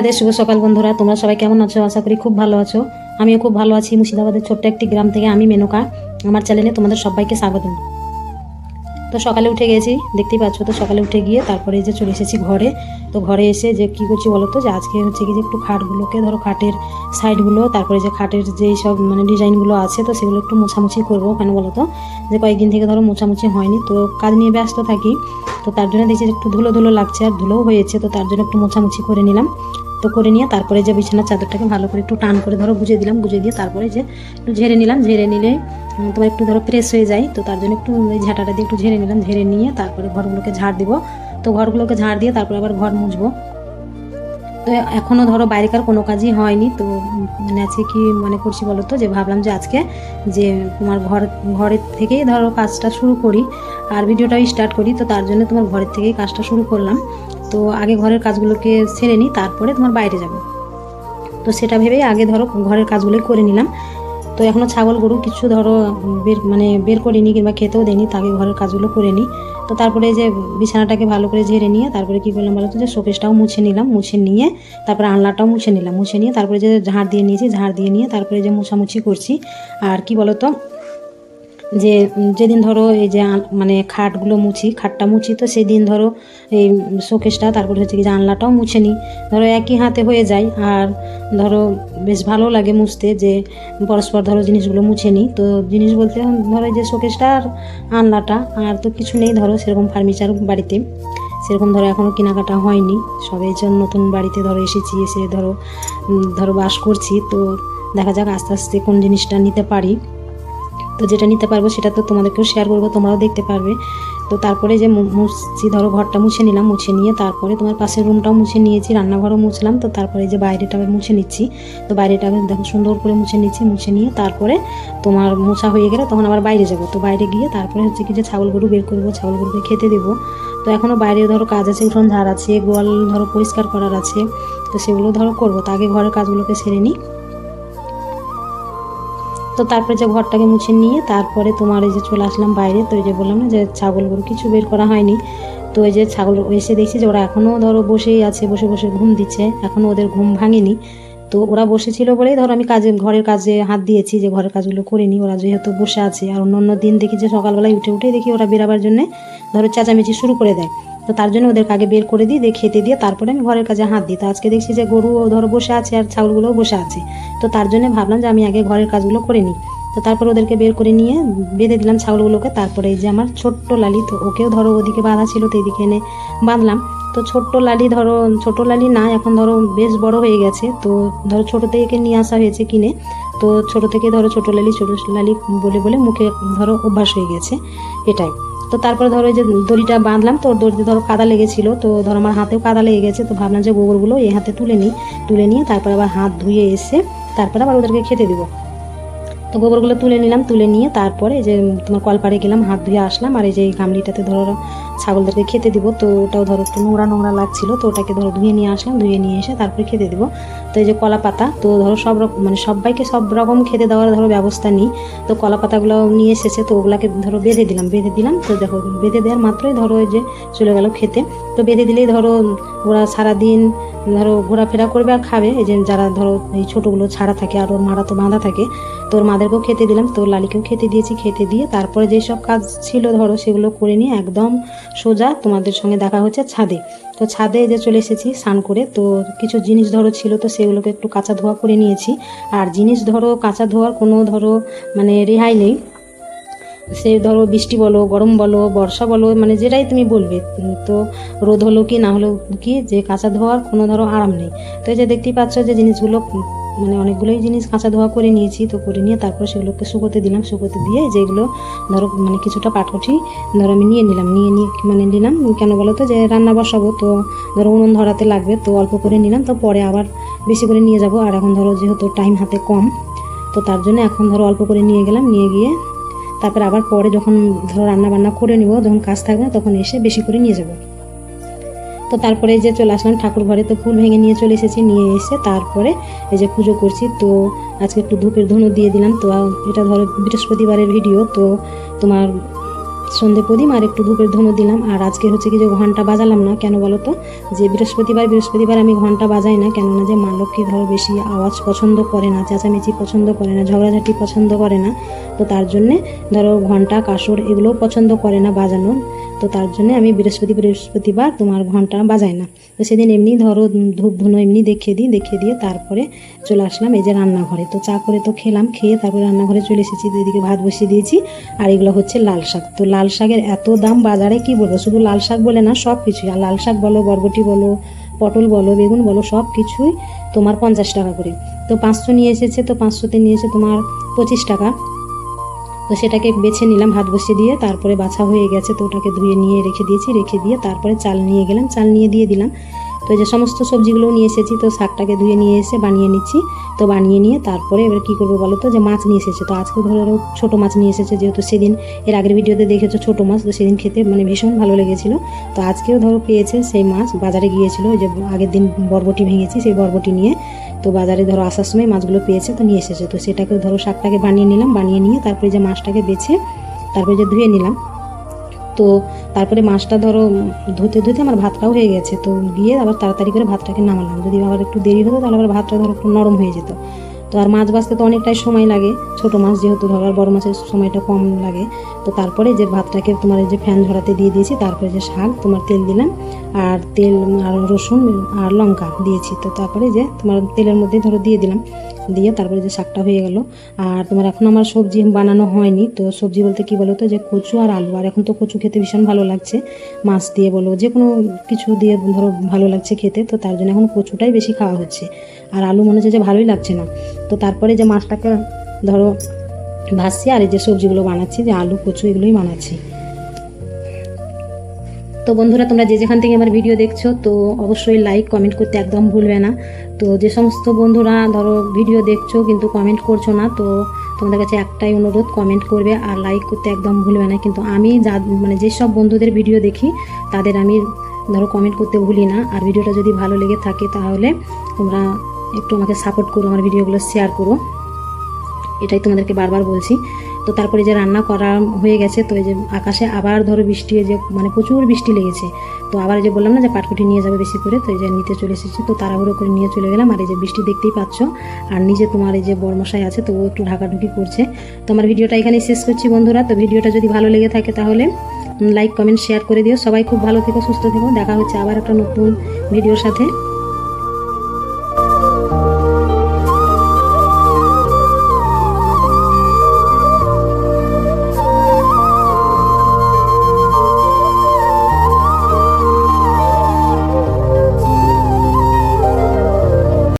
তোমাদের শুভ সকাল বন্ধুরা। তোমরা সবাই কেমন আছো? আশা করি খুব ভালো আছো। আমিও খুব ভালো আছি। মুর্শিদাবাদের ছোট্ট একটি গ্রাম থেকে আমি মেনকা। আমার চ্যানেলে তোমাদের সবাইকে স্বাগতম। তো সকালে উঠে গেছি। দেখতেই পাচ্ছ তো, সকালে উঠে গিয়ে তারপরে যে চলে এসেছি ঘরে। তো ঘরে এসে যে কী করছি বলো তো যে আজকে হচ্ছে কি যে একটু খাটগুলোকে ধরো খাটের সাইডগুলো, তারপরে যে খাটের যেই সব মানে ডিজাইনগুলো আছে তো সেগুলো একটু মোছামুছি করব কেন বলো তো যে কয়েকদিন থেকে ধরো মোছামুছি হয়নি, তো কাজ নিয়ে ব্যস্ত থাকি। তো তার জন্য দেখছি একটু ধুলো ধুলো লাগছে আর ধুলোও হয়েছে, তো তার জন্য একটু মোছামুছি করে নিলাম। তো করে নিয়ে তারপরে যে বিছানার চাদরটাকে ভালো করে একটু টান করে ধরো গুজে দিলাম গুজে দিয়ে তারপরে যে একটু ঝেড়ে নিলাম, ঝেড়ে নিলে তোমার একটু ধরো ফ্রেশ হয়ে যায়, তো তার জন্য একটু ওই ঝাঁটাটা দিয়ে একটু ঝেড়ে নিলাম, ঝেড়ে নিয়ে তারপরে ঘরগুলোকে ঝাড় দিব। তো ঘরগুলোকে ঝাড় দিয়ে তারপরে আবার ঘর মুছবো। তো এখনও ধরো বাইরেকার কোনো কাজই হয়নি, তো মানে আছে কি মনে করছি বলো তো? যে ভাবলাম যে আজকে যে তোমার ঘর, ঘরের থেকেই ধরো কাজটা শুরু করি, আর ভিডিওটাও স্টার্ট করি, তো তার জন্য তোমার ঘরের থেকেই কাজটা শুরু করলাম। তো আগে ঘরের কাজগুলোকে সেরে নিই তারপরে তোমার বাইরে যাব। তো সেটা ভেবেই আগে ধরো ঘরের কাজগুলোই করে নিলাম। তো এখনও ছাগল, গরু কিছু ধরো বের মানে বের করিনি কিংবা খেতেও দেয়নি তাকে ঘরের কাজগুলো করে নিই তো তারপরে যে বিছানাটাকে ভালো করে ঝেড়ে নিয়ে, তারপরে কী করলাম বলো তো যে শোকেসটাও মুছে নিলাম, মুছে নিয়ে তারপরে আনলাটাও মুছে নিলাম, মুছে নিয়ে তারপরে যে ঝাড় দিয়ে নিয়েছি, ঝাড় দিয়ে নিয়ে তারপরে যে মুছামুছি করছি। আর কি বলো তো যে, যেদিন ধরো এই যে মানে খাটগুলো মুছি, খাটটা মুছি, তো সেই দিন ধরো এই শোকেসটা, তারপরে হচ্ছে কি যে আনলাটাও মুছে নিই। ধরো একই হাতে হয়ে যায়, আর ধরো বেশ ভালো লাগে মুছতে যে পরস্পর ধরো জিনিসগুলো মুছে নিই। তো জিনিস বলতে, ধরো যে শোকেসটা আর আনলাটা আর তো কিছু নেই ধরো, সেরকম ফার্নিচার বাড়িতে। সেরকম ধরো এখনও কেনাকাটা হয়নি। সবে নতুন বাড়িতে ধরো এসেছি, এসে ধরো ধরো বাস করছি, তো দেখা যাক আস্তে আস্তে কোন জিনিসটা নিতে পারি। তো যেটা নিতে পারব সেটা তো তোমাদেরকেও শেয়ার করব, তোমরাও দেখতে পারবে। তো তারপরে যে মু- মুছছি, ধরো ঘরটা মুছে নিলাম, মুছে নিয়ে তারপরে তোমার পাশের রুমটাও মুছে নিয়েছি, রান্নাঘরও মুছলাম, তো তারপরে যে বাইরেটা মুছে নিচ্ছি, তো বাইরেটা দেখো সুন্দর করে মুছে নিচ্ছি, মুছে নিয়ে তারপরে তোমার মোছা হয়ে গেলে তখন আবার বাইরে যাব। তো বাইরে গিয়ে তারপরে হচ্ছে কি যে ছাগল গরু বের করব, ছাগল গরুকে খেতে দেবো। তো এখনও বাইরে ধরো কাজ আছে, উঠোন ঝাড় আছে, গোয়াল ধরো পরিষ্কার করার আছে, তো সেগুলো ধরো করব। তো আগে ঘরের কাজগুলোকে সেরে নিই। তো তারপরে যে ঘরটাকে মুছে নিয়ে তারপরে তোমার এই যে চলে আসলাম বাইরে, তো ওই যে বললাম না যে ছাগলগুলো কিছু বের করা হয়নি। তো ওই যে ছাগল এসে দেখছি যে ওরা এখনও ধরো বসেই আছে, বসে বসে ঘুম দিচ্ছে এখনও ওদের ঘুম ভাঙেনি। তো ওরা বসেছিল বলেই ধরো আমি কাজে ঘরের কাজে হাত দিয়েছি, যে ঘরের কাজগুলো করিনি ওরা যেহেতু বসে আছে। আর অন্য অন্য দিন দেখি যে সকালবেলায় উঠে উঠে দেখি ওরা বেরাবার জন্যে ধরো চেঁচামেচি শুরু করে দেয়। তো তার জন্য ওদেরকে আগে বের করে দিই, দিয়ে খেতে দিয়ে তারপরে আমি ঘরের কাজে হাত দিই। তো আজকে দেখছি যে গরু ধরো বসে আছে আর ছাগলগুলোও বসে আছে। তো তার জন্য ভাবলাম যে আমি আগে ঘরের কাজগুলো করে নিই। তো তারপর ওদেরকে বের করে নিয়ে বেঁধে দিলাম ছাগলগুলোকে। তারপরে এই যে আমার ছোট্ট লালি, তো ওকেও ধরো ওদিকে বাঁধা ছিল, তো এদিকে এনে বাঁধলাম। তো ছোট্ট লালি ধরো ছোট লালি না, এখন ধরো বেশ বড় হয়ে গেছে। তো ধরো ছোটো থেকে নিয়ে আসা হয়েছে কিনে। তো ছোট থেকে ধরো ছোট লালি ছোট লালি বলে বলে মুখে ধরো অভ্যাস হয়ে গেছে এটাই। তো তারপরে ধরো যে দড়িটা বাঁধলাম, তো দড়িতে ধরো কাদা লেগেছিল। তো ধরো আমার হাতেও কাদা লেগে গেছে, তো ভাবলাম যে গোবরগুলো এই হাতে তুলে নিই। তুলে নিয়ে তারপর আবার হাত ধুয়ে এসে তারপরে আবার ওদেরকে খেতে দেবো। তো গোবরগুলো তুলে নিলাম, তুলে নিয়ে তারপরে যে তোমার কলপাড়ে গেলাম, হাত ধুয়ে আসলাম, আর এই যে গামলিটাতে ধরো ছাগলদেরকে খেতে দিব, তো ওটাও ধরো একটু নোংরা নোংরা লাগছিল, তো ওটাকে ধরো ধুয়ে নিয়ে আসলাম, ধুয়ে নিয়ে এসে তারপরে খেতে দিব। তো এই যে কলা পাতা, তো ধরো সব রকম মানে সবাইকে সব রকম খেতে দেওয়ার ধরো ব্যবস্থা নিই, তো কলা পাতাগুলো নিয়ে এসেছে, তো ওগুলাকে ধরো বেঁধে দিলাম বেঁধে দিলাম, তো দেখো বেঁধে দেওয়ার মাত্রই ধরো ওই যে চলে গেল খেতে, তো বেঁধে দিলেই ধরো ওরা সারাদিন ধরো, ঘোরাফেরা করবে আর খাবে। এই যে যারা ধরো, এই ছোটোগুলো ছাড়া থাকে আর ওর মারা তো বাঁধা থাকে তো ওর মাদেরকেও খেতে দিলাম, তোর লালিকেও খেতে দিয়েছি, খেতে দিয়ে তারপরে যেসব কাজ ছিল ধরো, সেগুলো করে নিয়ে একদম সোজা তোমাদের সঙ্গে দেখা হচ্ছে ছাদে। তো ছাদে যে চলে এসেছি স্নান করে, তো কিছু জিনিস ধরো ছিল, তো সেগুলোকে একটু কাঁচা ধোয়া করে নিয়েছি। আর জিনিস ধরো, কাঁচা ধোয়ার কোনো ধরো মানে রেহাই নেই। সে ধরো বৃষ্টি বলো, গরম বলো, বর্ষা বলো মানে যেটাই তুমি বলবে তো রোদ হলো কি, না হলো কি, যে কাঁচা ধোয়ার কোনো ধরো আরাম নেই। তো এই যে দেখতেই পাচ্ছ যে জিনিসগুলো মানে অনেকগুলোই জিনিস কাঁচা ধোয়া করে নিয়েছি, তো করে নিয়ে তারপর সেগুলোকে শুকোতে দিলাম, শুকোতে দিয়ে যেগুলো ধরো মানে কিছুটা পাটকঠি ধরো আমি নিয়ে নিলাম, নিয়ে নিয়ে মানে নিলাম, কেন বলো তো যে রান্না বসাবো, তো ধরো উনুন ধরাতে লাগবে, তো অল্প করে নিলাম, তো পরে আবার বেশি করে নিয়ে যাব। আর এখন ধরো যেহেতু টাইম হাতে কম, তো তার জন্য এখন ধরো অল্প করে নিয়ে গেলাম, নিয়ে গিয়ে তারপর আবার পরে যখন ধরো রান্না বান্না করে নিব, যখন কাজ থাকবে না তখন এসে বেশি করে নিয়ে যাব। তো তারপরে যে চলে আসলাম ঠাকুর ঘরে, তো ফুল ভেঙে নিয়ে চলে এসেছি, নিয়ে এসে তারপরে এই যে পুজো করছি। তো আজকে একটু ধূপের ধনু দিয়ে দিলাম। তো এটা ধরো বৃহস্পতিবারের ভিডিও তো তোমার সন্ধে প্রদীপ আর একটু ধূপের ধুনো দিলাম। আর আজকে হচ্ছে কি যে ঘণ্টা বাজালাম না, কেন বলো তো? যে বৃহস্পতিবার বৃহস্পতিবার আমি ঘণ্টা বাজাই না, কেননা যে মা লক্ষ্মী ধর বেশি আওয়াজ পছন্দ করে না, চেঁচামেচি পছন্দ করে না, ঝগড়াঝাটি পছন্দ করে না, তো তার জন্যে ধরো ঘণ্টা, কাসর এগুলোও পছন্দ করে না বাজানোর। তো তার জন্য আমি বৃহস্পতি বৃহস্পতিবার তোমার ঘণ্টা বাজাই না। তো সেদিন এমনি ধরো ধূপ ধুনো এমনি দেখিয়ে দিই, দেখিয়ে দিয়ে তারপরে চলে আসলাম এই যে রান্নাঘরে। তো চা করে তো খেলাম, খেয়ে তারপরে রান্নাঘরে চলে এসেছি, এদিকে ভাত বসিয়ে দিয়েছি আর এগুলো হচ্ছে লাল শাক। তো লাল শাকের এত দাম বাজারে কি বলব? শুধু লাল শাক বলে না, সব কিছুই। আর লাল শাক বলো, বরবটি বলো, পটল বলো, বেগুন বলো, সব কিছুই তোমার পঞ্চাশ টাকা করে। তো পাঁচশো নিয়ে এসেছে, তো পাঁচশোতে নিয়ে নিয়েছে তোমার পঁচিশ টাকা। তো সেটাকে বেছে নিলাম, হাত বসে দিয়ে, তারপরে বাছা হয়ে গেছে, তো ওটাকে ধুয়ে নিয়ে রেখে দিয়েছি, রেখে দিয়ে তারপরে চাল নিয়ে গেলাম, চাল নিয়ে দিয়ে দিলাম। তো যে সমস্ত সবজিগুলোও নিয়ে এসেছি, তো শাকটাকে ধুয়ে নিয়ে এসে বানিয়ে নিচ্ছি। তো বানিয়ে নিয়ে তারপরে এবার কী করব বলো তো? যে মাছ নিয়ে এসেছে। তো আজকে ধরো ছোটো মাছ নিয়ে এসেছে, যেহেতু সেদিন, এর আগের ভিডিওতে দেখেছ ছোটো মাছ, তো সেদিন খেতে মানে ভীষণ ভালো লেগেছিলো। তো আজকেও ধরো পেয়েছে সেই মাছ, বাজারে গিয়েছিল ওই যে আগের দিন বরবটি ভেঙেছি, সেই বরবটি নিয়ে। তো বাজারে ধরো আসার সময় মাছগুলো পেয়েছে, তো নিয়ে এসেছে। তো সেটাকে ধরো শাকটাকে বানিয়ে নিলাম, বানিয়ে নিয়ে তারপরে যে মাছটাকে বেছে, তারপরে যে ধুয়ে নিলাম। তো তারপরে মাছটা ধরো ধুতে ধুতে আমার ভাতটাও হয়ে গেছে। তো গিয়ে আবার তাড়াতাড়ি করে ভাতটাকে নামালাম। যদি আবার একটু দেরি হতো, তাহলে আবার ভাতটা ধরো একটু নরম হয়ে যেত। তো আর মাছ বাছতে তো অনেকটাই সময় লাগে। ছোটো মাছ যেহেতু ধরো, আর বড় মাছের সময়টা কম লাগে। তো তারপরে যে ভাতটাকে তোমার যে ফ্যান ঝরাতে দিয়ে দিয়েছি, তারপরে যে শাক, তোমার তেল দিলাম। আর তেল, আর রসুন, আর লঙ্কা দিয়েছি। তো তারপরে যে তোমার তেলের মধ্যে ধরো দিয়ে দিলাম। দিয়ে তারপরে যে শাকটা হয়ে গেল। আর তোমার এখন আমার সবজি বানানো হয়নি, তো সবজি বলতে কি বলো তো যে কচু আর আলু। আর এখন তো কচু খেতে ভীষণ ভালো লাগছে। মাছ দিয়ে বলো, যে কোনো কিছু দিয়ে ধরো ভালো লাগছে খেতে, তো তার জন্য এখন কচুটাই বেশি খাওয়া হচ্ছে। আর আলু মনে হচ্ছে যে ভালোই লাগছে না। তো তারপরে যে মাছটাকে ধরো ভাসছি আর এই যে সবজিগুলো বানাচ্ছি, যে আলু, কচু এগুলোই বানাচ্ছি। তো বন্ধুরা, তোমরা যে যেখান থেকে আমার ভিডিও দেখছ, তো অবশ্যই লাইক কমেন্ট করতে একদম ভুলবে না। তো যে সমস্ত বন্ধুরা, ধরো ভিডিও দেখছ, কিন্তু কমেন্ট করছ না, তো তোমাদের কাছে একটাই অনুরোধ কমেন্ট করবে আর লাইক করতে একদম ভুলবে না। কিন্তু আমি যা মানে যেসব বন্ধুদের ভিডিও দেখি, তাদের আমি, ধরো কমেন্ট করতে ভুলি না। আর ভিডিওটা যদি ভালো লেগে থাকে, তাহলে তোমরা একটু আমাকে সাপোর্ট করো, আমার ভিডিওগুলো শেয়ার করো। এটাই তোমাদেরকে বারবার বলছি। তো তারপরে যে রান্না করা হয়ে গেছে, তো এই যে আকাশে আবার ধরো বৃষ্টি যে মানে প্রচুর বৃষ্টি লেগেছে। তো আবার যে বললাম না যে পাটকুটি নিয়ে যাবে বেশি করে, তো এই যে নিতে চলে এসেছি, তো তাড়াহুড়ো করে নিয়ে চলে গেলাম। আর এই যে বৃষ্টি দেখতেই পাচ্ছ, আর নিজে তোমার এই যে বর্মশাই আছে, তো ও একটু ঢাকাঢুকি করছে। তো আমার ভিডিওটা এখানেই শেষ করছি বন্ধুরা। তো ভিডিওটা যদি ভালো লেগে থাকে তাহলে লাইক কমেন্ট শেয়ার করে দিও। সবাই খুব ভালো থেকো, সুস্থ থেকো। দেখা হচ্ছে আবার একটা নতুন ভিডিওর সাথে।